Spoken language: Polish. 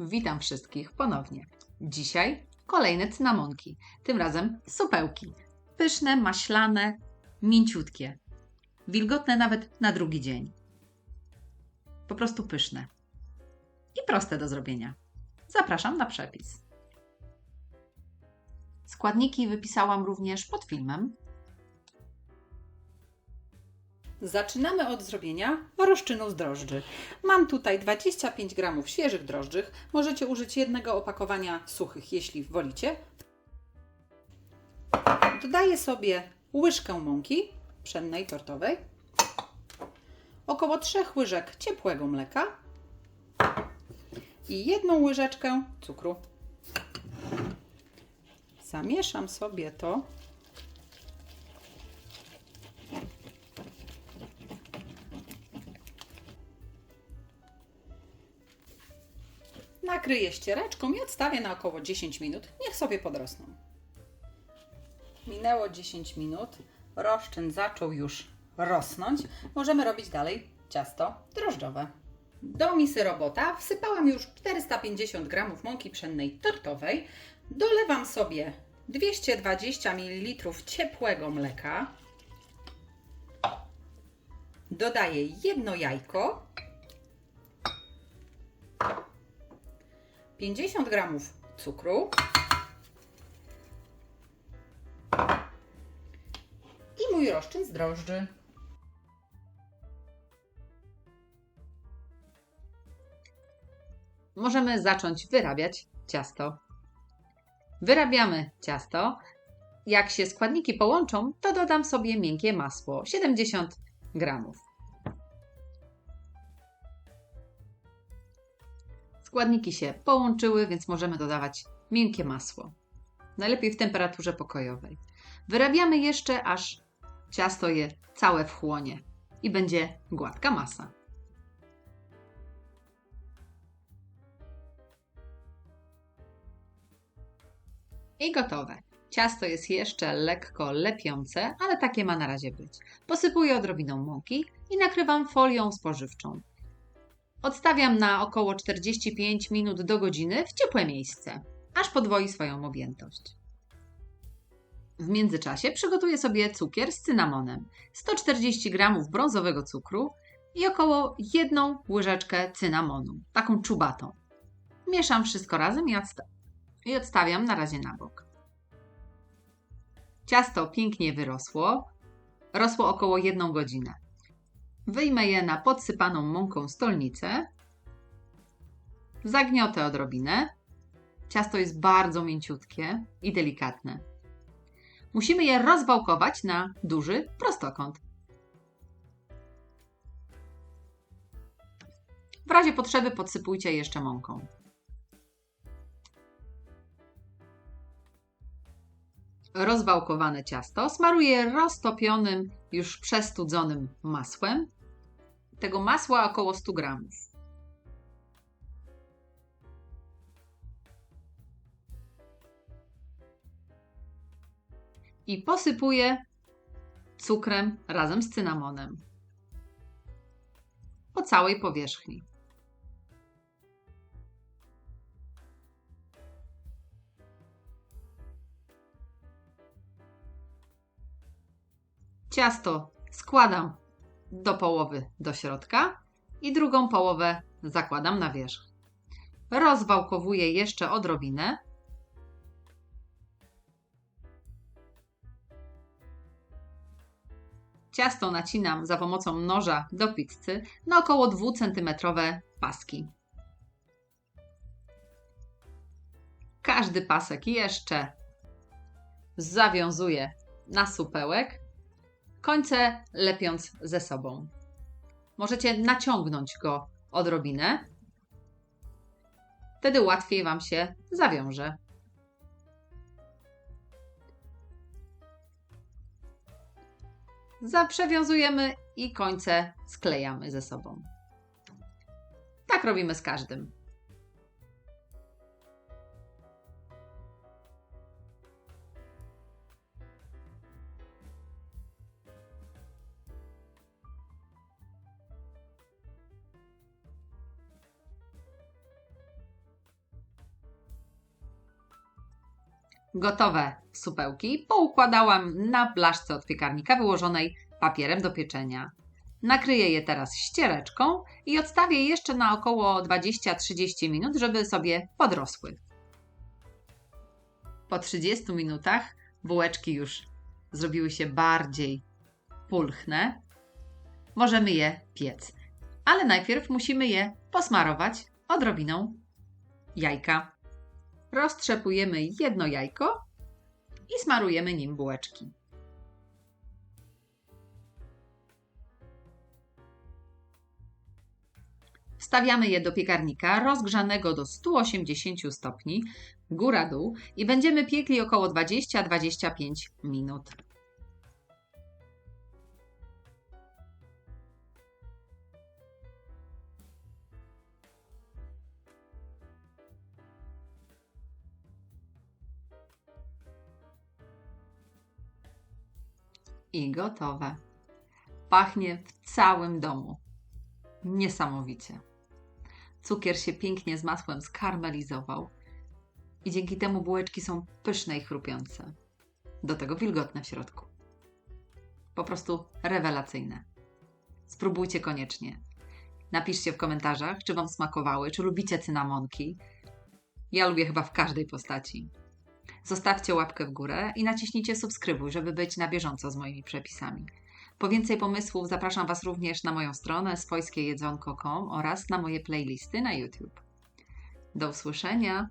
Witam wszystkich ponownie. Dzisiaj kolejne cynamonki, tym razem supełki. Pyszne, maślane, mięciutkie. Wilgotne nawet na drugi dzień. Po prostu pyszne. I proste do zrobienia. Zapraszam na przepis. Składniki wypisałam również pod filmem. Zaczynamy od zrobienia roszczynu z drożdży. Mam tutaj 25 g świeżych drożdży. Możecie użyć jednego opakowania suchych, jeśli wolicie. Dodaję sobie łyżkę mąki pszennej tortowej, około 3 łyżek ciepłego mleka i jedną łyżeczkę cukru. Zamieszam sobie to Nakryję ściereczką i odstawię na około 10 minut. Niech sobie podrosną. Minęło 10 minut. Roszczyn zaczął już rosnąć. Możemy robić dalej ciasto drożdżowe. Do misy robota wsypałam już 450 g mąki pszennej tortowej. Dolewam sobie 220 ml ciepłego mleka. Dodaję jedno jajko. 50 g cukru i mój roszczyn z drożdży. Możemy zacząć wyrabiać ciasto. Wyrabiamy ciasto. Jak się składniki połączą, to dodam sobie miękkie masło 70 gramów. Składniki się połączyły, więc możemy dodawać miękkie masło. Najlepiej w temperaturze pokojowej. Wyrabiamy jeszcze, aż ciasto je całe wchłonie i będzie gładka masa. I gotowe. Ciasto jest jeszcze lekko lepiące, ale takie ma na razie być. Posypuję odrobiną mąki i nakrywam folią spożywczą. Odstawiam na około 45 minut do godziny w ciepłe miejsce, aż podwoi swoją objętość. W międzyczasie przygotuję sobie cukier z cynamonem, 140 g brązowego cukru i około jedną łyżeczkę cynamonu, taką czubatą. Mieszam wszystko razem i, odsta i odstawiam na razie na bok. Ciasto pięknie wyrosło, rosło około 1 godzinę. Wyjmę je na podsypaną mąką stolnicę. Zagniotę odrobinę. Ciasto jest bardzo mięciutkie i delikatne. Musimy je rozwałkować na duży prostokąt. W razie potrzeby podsypujcie jeszcze mąką. Rozwałkowane ciasto smaruję roztopionym, już przestudzonym masłem tego masła około 100 gramów. I posypuję cukrem razem z cynamonem po całej powierzchni. Ciasto składam do połowy do środka i drugą połowę zakładam na wierzch. Rozwałkowuję jeszcze odrobinę. Ciasto nacinam za pomocą noża do pizzy na około 2 cm paski. Każdy pasek jeszcze zawiązuję na supełek końce lepiąc ze sobą. Możecie naciągnąć go odrobinę. Wtedy łatwiej Wam się zawiąże. Zaprzewiązujemy i końce sklejamy ze sobą. Tak robimy z każdym. Gotowe supełki poukładałam na blaszce od piekarnika wyłożonej papierem do pieczenia. Nakryję je teraz ściereczką i odstawię jeszcze na około 20-30 minut, żeby sobie podrosły. Po 30 minutach bułeczki już zrobiły się bardziej pulchne. Możemy je piec, ale najpierw musimy je posmarować odrobiną jajka. Roztrzepujemy jedno jajko i smarujemy nim bułeczki. Wstawiamy je do piekarnika rozgrzanego do 180 stopni, góra-dół i będziemy piekli około 20-25 minut. I gotowe. Pachnie w całym domu. Niesamowicie. Cukier się pięknie z masłem skarmelizował i dzięki temu bułeczki są pyszne i chrupiące. Do tego wilgotne w środku. Po prostu rewelacyjne. Spróbujcie koniecznie. Napiszcie w komentarzach, czy Wam smakowały, czy lubicie cynamonki. Ja lubię chyba w każdej postaci. Zostawcie łapkę w górę i naciśnijcie subskrybuj, żeby być na bieżąco z moimi przepisami. Po więcej pomysłów zapraszam Was również na moją stronę swojskiejedzonko.com oraz na moje playlisty na YouTube. Do usłyszenia!